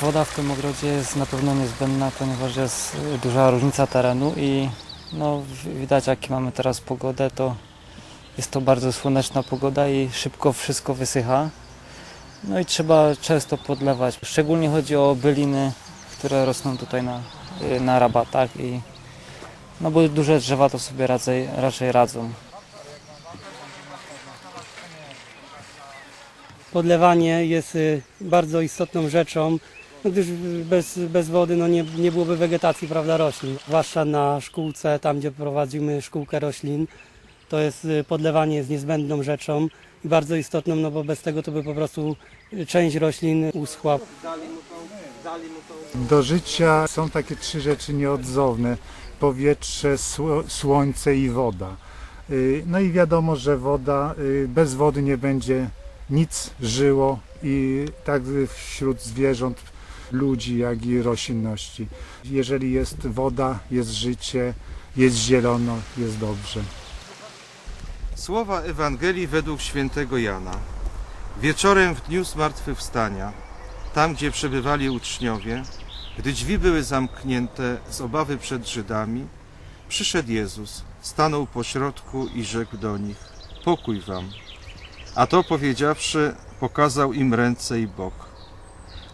Woda w tym ogrodzie jest na pewno niezbędna, ponieważ jest y, duża różnica terenu i no, widać jaki mamy teraz pogodę, to jest to bardzo słoneczna pogoda i szybko wszystko wysycha. No i trzeba często podlewać. Szczególnie chodzi o byliny, które rosną tutaj na, y, na rabatach i no bo duże drzewa to sobie raczej, raczej radzą. Podlewanie jest y, bardzo istotną rzeczą, gdyż bez, bez wody no nie, nie byłoby wegetacji prawda, roślin. Zwłaszcza na szkółce, tam gdzie prowadzimy szkółkę roślin, to jest y, podlewanie jest niezbędną rzeczą i bardzo istotną, no bo bez tego to by po prostu y, część roślin uschła. Do życia są takie trzy rzeczy nieodzowne: powietrze, sło- słońce i woda. Y, No i wiadomo, że woda, bez wody nie będzie nic żyło i tak wśród zwierząt, ludzi, jak i roślinności. Jeżeli jest woda, jest życie, jest zielono, jest dobrze. Słowa Ewangelii według świętego Jana. Wieczorem w dniu zmartwychwstania, tam gdzie przebywali uczniowie, gdy drzwi były zamknięte z obawy przed Żydami, przyszedł Jezus, stanął pośrodku i rzekł do nich: Pokój wam. A to powiedziawszy, pokazał im ręce i bok.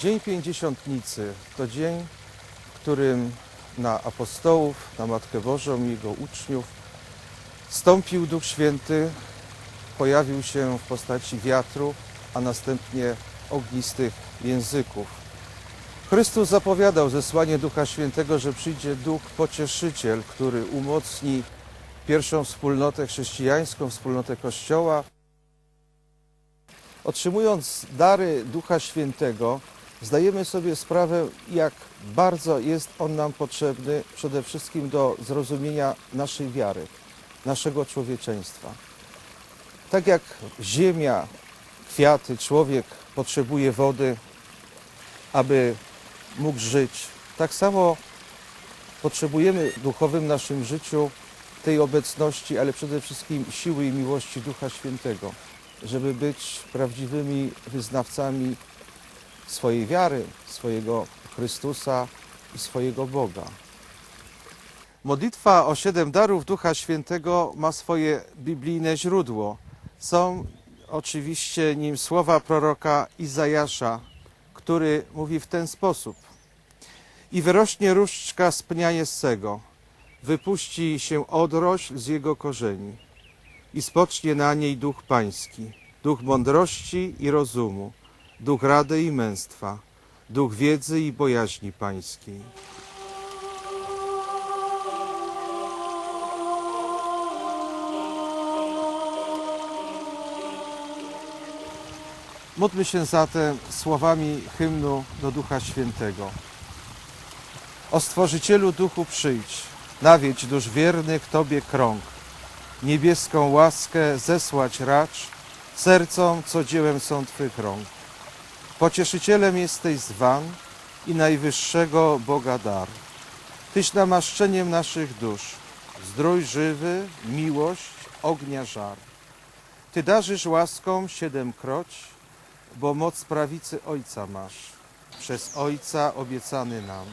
Dzień Pięćdziesiątnicy to dzień, w którym na apostołów, na Matkę Bożą i jego uczniów stąpił Duch Święty, pojawił się w postaci wiatru, a następnie ognistych języków. Chrystus zapowiadał zesłanie Ducha Świętego, że przyjdzie Duch Pocieszyciel, który umocni pierwszą wspólnotę chrześcijańską, wspólnotę Kościoła. Otrzymując dary Ducha Świętego, zdajemy sobie sprawę, jak bardzo jest On nam potrzebny przede wszystkim do zrozumienia naszej wiary, naszego człowieczeństwa. Tak jak ziemia, kwiaty, człowiek potrzebuje wody, aby mógł żyć, tak samo potrzebujemy w duchowym naszym życiu tej obecności, ale przede wszystkim siły i miłości Ducha Świętego, żeby być prawdziwymi wyznawcami swojej wiary, swojego Chrystusa i swojego Boga. Modlitwa o siedem darów Ducha Świętego ma swoje biblijne źródło. Są oczywiście nim słowa proroka Izajasza, który mówi w ten sposób. I wyrośnie różdżka z pnia Jessego, wypuści się odrośl z jego korzeni i spocznie na niej duch pański, duch mądrości i rozumu, duch rady i męstwa, duch wiedzy i bojaźni pańskiej. Módlmy się zatem słowami hymnu do Ducha Świętego. O Stworzycielu Duchu przyjdź, nawiedź dusz wiernych Tobie krąg, niebieską łaskę zesłać racz sercom, co dziełem są Twych rąk. Pocieszycielem jesteś zwan i najwyższego Boga dar. Tyś namaszczeniem naszych dusz, zdrój żywy, miłość, ognia żar. Ty darzysz łaską siedemkroć, bo moc prawicy Ojca masz, przez Ojca obiecany nam.